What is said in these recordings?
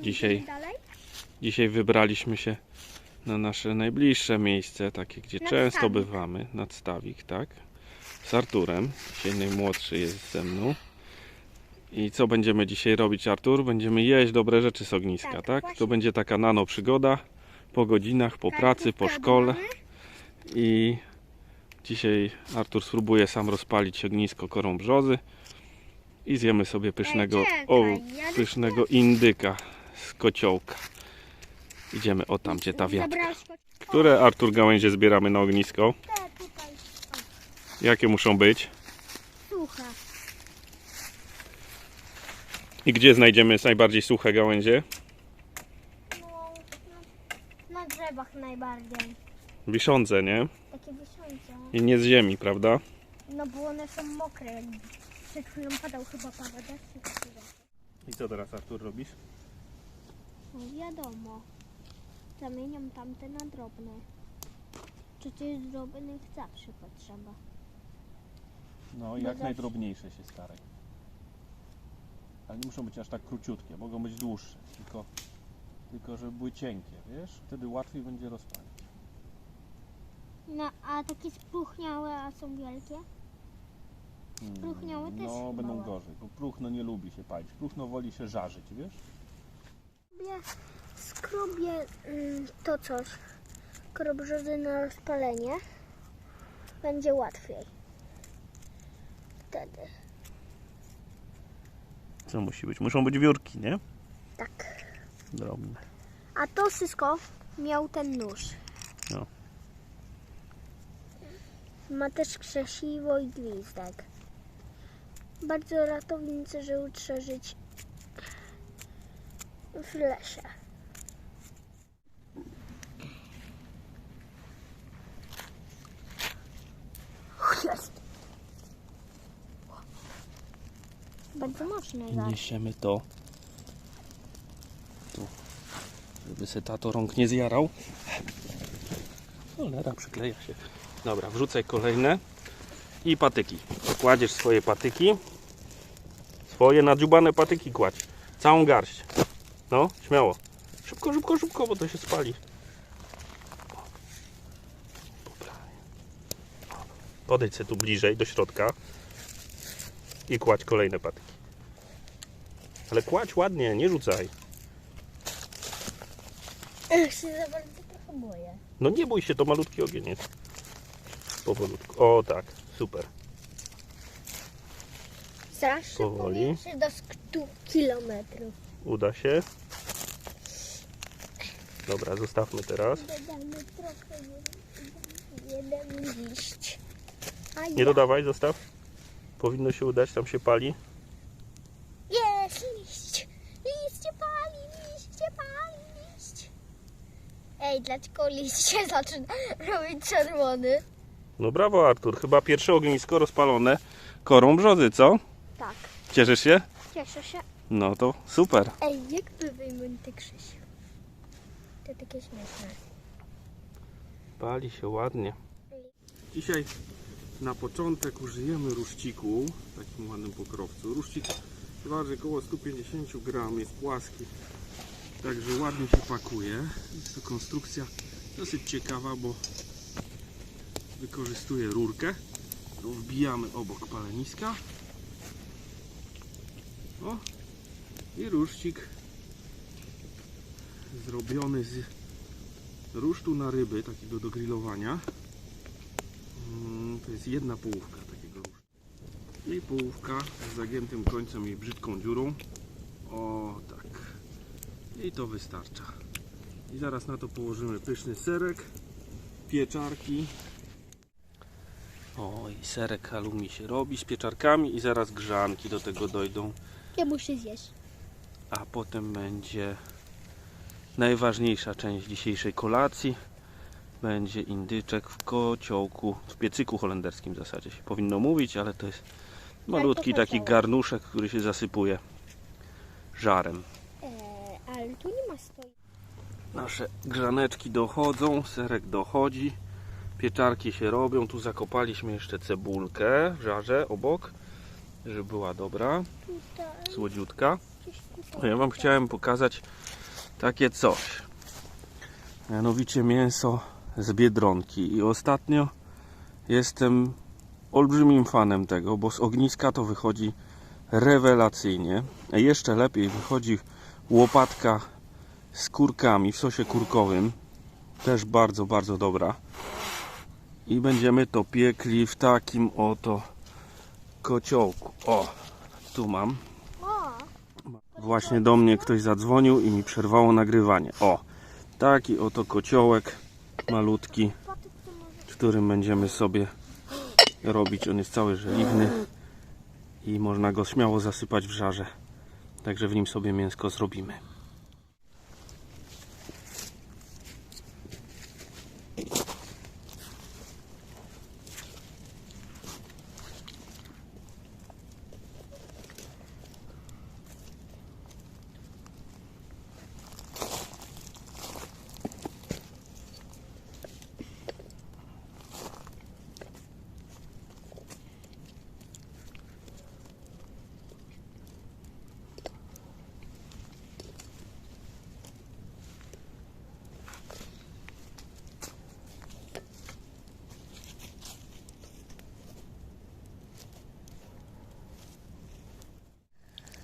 Dzisiaj- Dalej? Dzisiaj wybraliśmy się na nasze najbliższe miejsce, takie gdzie Nad często bywamy, nad Stawik, tak? Z Arturem. Dzisiaj najmłodszy jest ze mną. I co będziemy dzisiaj robić, Artur? Będziemy jeść dobre rzeczy z ogniska, Tak, tak? To będzie taka nano przygoda po godzinach, po pracy, po szkole. I dzisiaj Artur spróbuje sam rozpalić ognisko korą brzozy i zjemy sobie pysznego, o, pysznego indyka z kociołka. Idziemy o tam, gdzie ta wiatka. Które Artur gałęzie zbieramy na ognisko? Te tutaj. Jakie muszą być? Suche. I gdzie znajdziemy najbardziej suche gałęzie? No, na, na drzewach najbardziej. Wiszące, nie? Takie wiszące. I nie z ziemi, prawda? No bo one są mokre. Przed chwilą padał chyba pada deszcz. i takiego. I co teraz Artur robisz? No wiadomo. Zamieniam tamte na drobne. Przecież drobnych zawsze potrzeba. No, jak zawsze. najdrobniejsze się staraj. Ale nie muszą być aż tak króciutkie, mogą być dłuższe, tylko, tylko żeby były cienkie, wiesz? Wtedy łatwiej będzie rozpalić. No, a takie spróchniałe, a są wielkie? Spróchniałe też No, będą małe. gorzej, bo próchno nie lubi się palić. Próchno woli się żarzyć, wiesz? Ja skrobię mm, to coś. Krobrzody na rozpalenie. Będzie łatwiej. Wtedy. Co musi być? Muszą być wiórki, nie? Tak. Drobne. A to wszystko miał ten nóż. No. Ma też krzesiwo i gwizdek. Bardzo ratownicy, że utrze żyć w lesie. Jest. Bardzo mocno zaś. Niesiemy to tu, żeby se tato rąk nie zjarał. Cholera, przykleja się. Dobra, wrzucaj kolejne i patyki. Kładziesz swoje patyki. Swoje nadziubane patyki kładź. Całą garść. No, śmiało. Szybko, szybko, szybko, bo to się spali. Podejdź sobie tu bliżej do środka i kładź kolejne patyki. Ale kładź ładnie, nie rzucaj. Ja się za bardzo trochę boję. No nie bój się, to malutki ogieniec. Powolutku. O tak, super. Strasznie Powoli. powietrze do 100 kilometrów. Uda się. Dobra, zostawmy teraz. Dodamy trochę jeden, liść. A Nie ja- dodawaj, zostaw. Powinno się udać, tam się pali. Jest liść! Liście pali, liście pali, liść! Ej, dlaczego liść się zaczyna robić czerwony? No brawo Artur, chyba pierwsze ognisko rozpalone korą brzozy, co? Tak, Cieszysz się? cieszę się. No to super. Ej, jakby wyjmę te Krzysiu? To takie śmieszne. Pali się ładnie. Dzisiaj na początek użyjemy ruszciku w takim ładnym pokrowcu. Ruszcik waży około 150 gram, jest płaski, także ładnie się pakuje. Jest to konstrukcja dosyć ciekawa, bo wykorzystuje rurkę, wbijamy obok paleniska. O, i ruszcik zrobiony z rusztu na ryby, takiego do grillowania. Mm, To jest jedna połówka takiego rusztu. I połówka z zagiętym końcem i brzydką dziurą. O tak. I to wystarcza. I zaraz na to położymy pyszny serek, pieczarki. O i serek halloumi się robi z pieczarkami i zaraz grzanki do tego dojdą. Ja muszę zjeść. A potem będzie najważniejsza część dzisiejszej kolacji. Będzie indyczek w kociołku, w piecyku holenderskim w zasadzie się powinno mówić, ale to jest malutki taki garnuszek, który się zasypuje żarem. Eee, ale tu nie ma stoi. Nasze grzaneczki dochodzą, serek dochodzi, pieczarki się robią. Tu zakopaliśmy jeszcze cebulkę w żarze obok, żeby była dobra, słodziutka. A Ja Wam chciałem pokazać takie coś. Mianowicie mięso z biedronki. I ostatnio jestem olbrzymim fanem tego, bo z ogniska to wychodzi rewelacyjnie. Jeszcze lepiej wychodzi łopatka z kurkami w sosie kurkowym. Też bardzo, bardzo dobra. I będziemy to piekli w takim oto kociołku. O, tu mam. Właśnie do mnie ktoś zadzwonił i mi przerwało nagrywanie. O, taki oto kociołek malutki, którym będziemy sobie robić. On jest cały żeliwny i można go śmiało zasypać w żarze. Także w nim sobie mięsko zrobimy.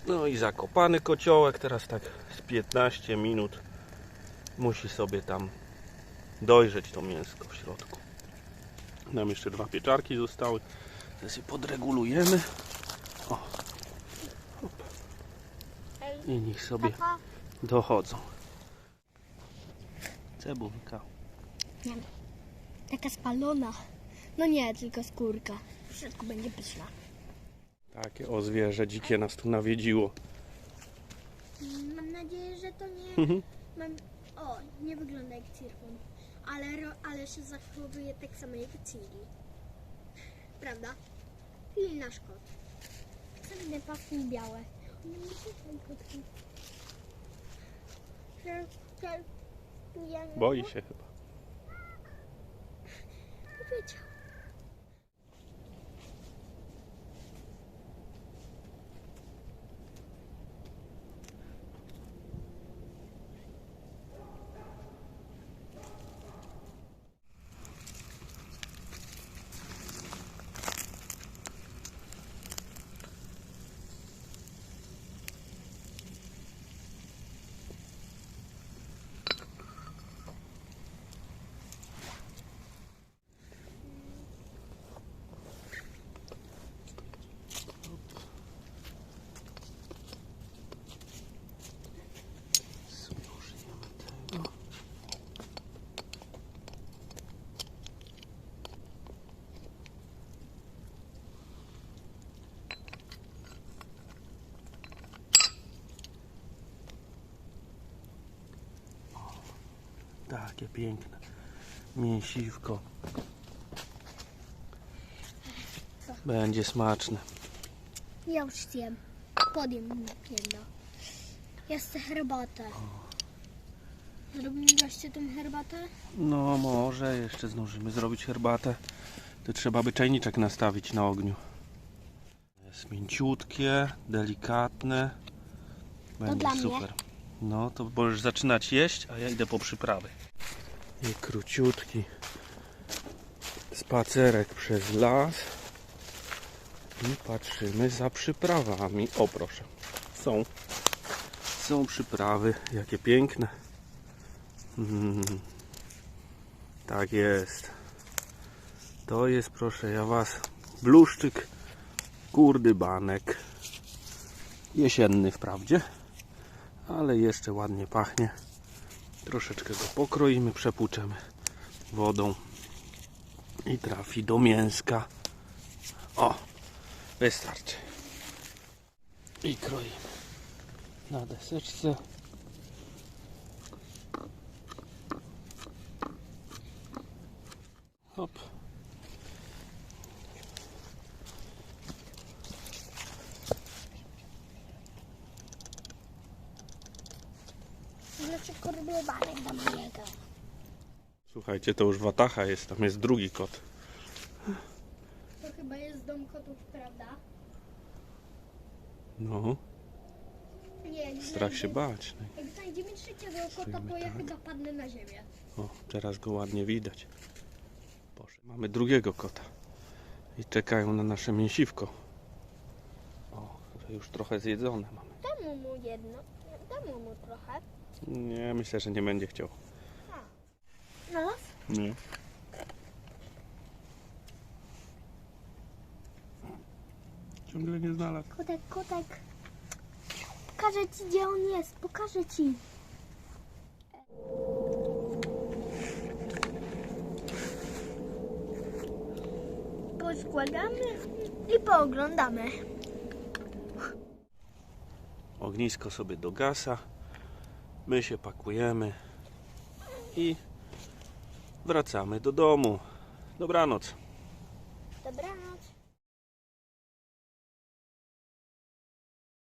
No i zakopany kociołek, teraz tak z 15 minut musi sobie tam dojrzeć to mięsko w środku. Nam jeszcze dwa pieczarki zostały. Teraz je podregulujemy. O. Hop. I niech sobie dochodzą. Cebulka. Nie. Taka spalona. No nie, tylko skórka. W środku będzie pyszna. Takie o zwierzę dzikie nas tu nawiedziło. Mam nadzieję, że to nie... Mhm. Mam... O, nie wygląda jak cirkon. Ale, ale się zachowuje tak samo jak Ciri. Prawda? Czyli nasz kot. Czarne paski białe. Boi się chyba. powiedział. Takie piękne mięsiwko. Będzie smaczne. Ja już zjem. Podjem jedno. Ja chcę herbatę. Zrobimy wreszcie tą herbatę? No może jeszcze zdążymy zrobić herbatę. To trzeba by czajniczek nastawić na ogniu. Jest mięciutkie, delikatne. Będzie dla mnie. super. No to możesz zaczynać jeść, a ja idę po przyprawy. I króciutki spacerek przez las. I patrzymy za przyprawami. O proszę. Są. Są przyprawy. Jakie piękne. Mm. Tak jest. To jest, proszę ja was, bluszczyk kurdybanek. Jesienny wprawdzie, ale jeszcze ładnie pachnie. Troszeczkę go pokroimy, przepłuczemy wodą i trafi do mięska. O, wystarczy. I kroimy na deseczce. Hop. Banek do mojego? Słuchajcie, to już Watacha jest, tam jest drugi kot. To chyba jest dom kotów, prawda? No, Nie, Strach się bać. Jak znajdziemy trzeciego kota, Stoimy to ja tak. chyba padnę na ziemię. O, teraz go ładnie widać. Boże, mamy drugiego kota. I czekają na nasze mięsiwko. O, już trochę zjedzone mamy. Dam mu jedno, dam mu trochę. Nie, myślę, że nie będzie chciał. No, Nie. Ciągle nie znalazł. kotek, kotek. Pokażę ci, gdzie on jest, pokażę ci. Poskładamy i pooglądamy. Ognisko sobie dogasa. My się pakujemy i wracamy do domu. Dobranoc. Dobranoc.